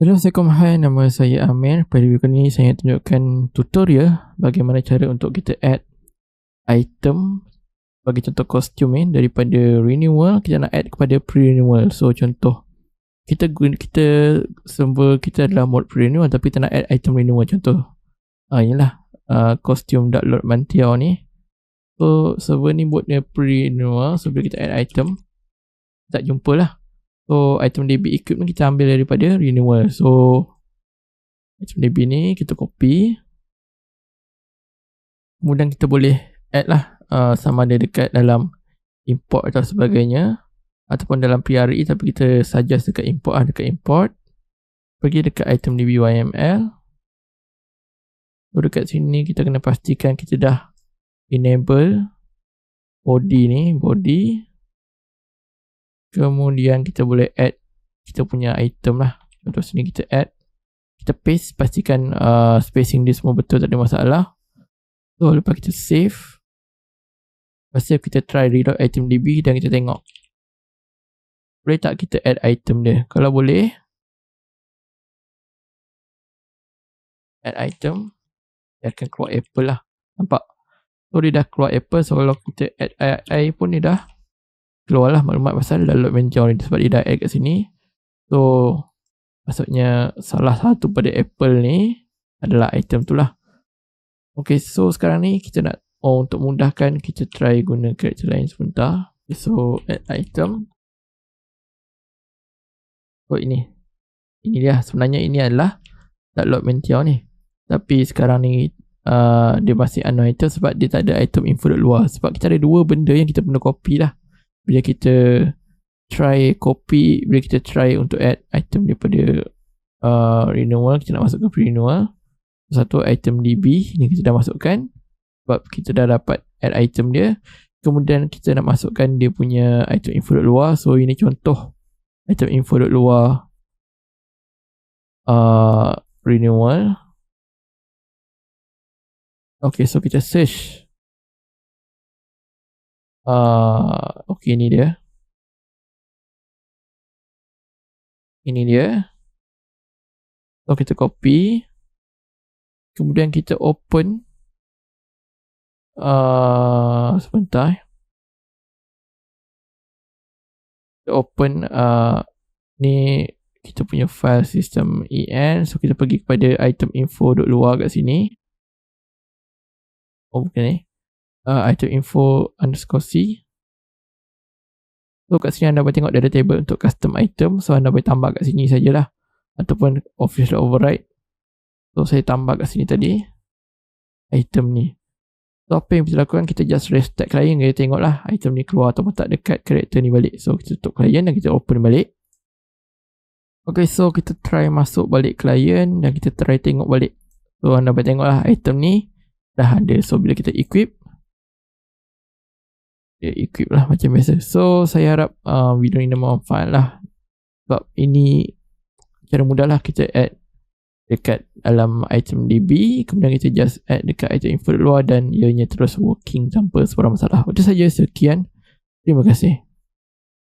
Assalamualaikum, hai nama saya Amir. Pada video ini saya tunjukkan tutorial Bagaimana cara untuk kita add item Bagi contoh kostum ni Daripada renewal. Kita nak add kepada pre-renewal. So contoh Kita kita Server kita adalah mode pre-renewal Tapi kita nak add item renewal. Contoh ah, Inilah uh, Costume.load mantiau ni. So server ni buat dia pre-renewal. So bila kita add item Tak jumpa lah So item DB equip ni kita ambil daripada renewal. So item DB ni kita copy. Kemudian kita boleh add lah uh, sama ada dekat dalam import atau sebagainya ataupun dalam PRE tapi kita suggest dekat import ah dekat import. Pergi dekat item DB YML. So dekat sini kita kena pastikan kita dah enable body ni, body Kemudian kita boleh add kita punya item lah. Contoh sini kita add. Kita paste. Pastikan uh, spacing dia semua betul. Tak ada masalah. So lepas kita save. Lepas save kita try reload item DB dan kita tengok. Boleh tak kita add item dia? Kalau boleh. Add item. Dia akan keluar apple lah. Nampak? So dia dah keluar apple. So kalau kita add AI pun dia dah keluarlah maklumat pasal download menjauh ni. Sebab dia dah add kat sini. So maksudnya salah satu pada Apple ni adalah item tu lah. Ok so sekarang ni kita nak oh, untuk mudahkan kita try guna karakter lain sebentar. Okay, so add item. So ini. Ini dia. Sebenarnya ini adalah download menjauh ni. Tapi sekarang ni uh, dia masih unknown item sebab dia tak ada item info luar. Sebab kita ada dua benda yang kita perlu copy lah bila kita try copy bila kita try untuk add item daripada uh, renewal kita nak masuk ke renewal satu item DB ni kita dah masukkan. Sebab kita dah dapat add item dia. Kemudian kita nak masukkan dia punya item info luar. So ini contoh item info luar uh, renewal ok so kita search Uh, okay, ini dia. Ini dia. So, kita copy. Kemudian kita open. Uh, sebentar. Kita open. Uh, ni kita punya file system en. So, kita pergi kepada item info luar kat sini. Oh, bukan ni uh, item info underscore C. So kat sini anda boleh tengok dia ada table untuk custom item. So anda boleh tambah kat sini sajalah. Ataupun official override. So saya tambah kat sini tadi. Item ni. So apa yang kita lakukan kita just restart client. Kita tengok lah item ni keluar ataupun tak dekat karakter ni balik. So kita tutup client dan kita open balik. Okay so kita try masuk balik client Dan kita try tengok balik. So anda boleh tengok lah item ni. Dah ada. So bila kita equip dia equip lah macam biasa. So saya harap uh, video ini bermanfaat lah. Sebab ini cara mudah lah kita add dekat dalam item DB kemudian kita just add dekat item info luar dan ianya terus working tanpa sebarang masalah. Itu saja sekian. Terima kasih